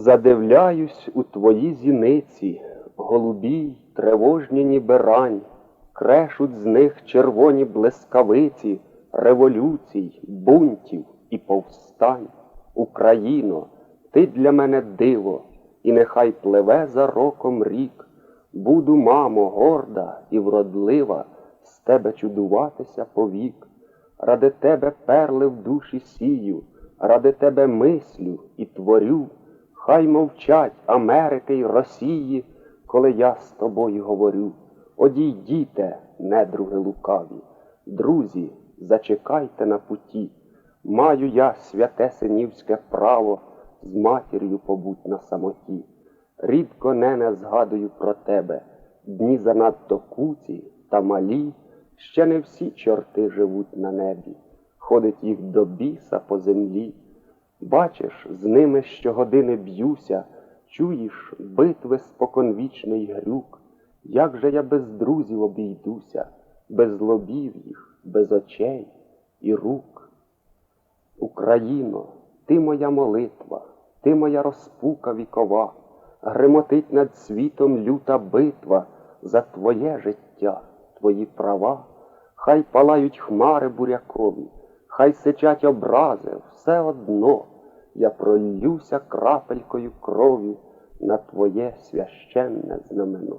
Задивляюсь у твої зіниці, голубій, тривожні ніби рань, крешуть з них червоні блискавиці, революцій, бунтів і повстань. Україно, ти для мене диво, і нехай пливе за роком рік. Буду, мамо, горда і вродлива, з тебе чудуватися повік. Ради тебе перли в душі сію, ради тебе мислю і творю. Хай мовчать Америки й Росії, коли я з тобою говорю. Одійдіте, недруги лукаві, друзі, зачекайте на путі. Маю я святе синівське право з матір'ю побуть на самоті. Рідко нене згадую про тебе, дні занадто куці та малі, ще не всі чорти живуть на небі, ходить їх до біса по землі. Бачиш, з ними щогодини б'юся, чуєш битви споконвічний грюк. Як же я без друзів обійдуся, без лобів їх, без очей і рук? Україно, ти моя молитва, ти моя розпука вікова, гремотить над світом люта битва за твоє життя, твої права, хай палають хмари бурякові, хай сичать образи, все одно я пролюся крапелькою крові на твоє священне знамено.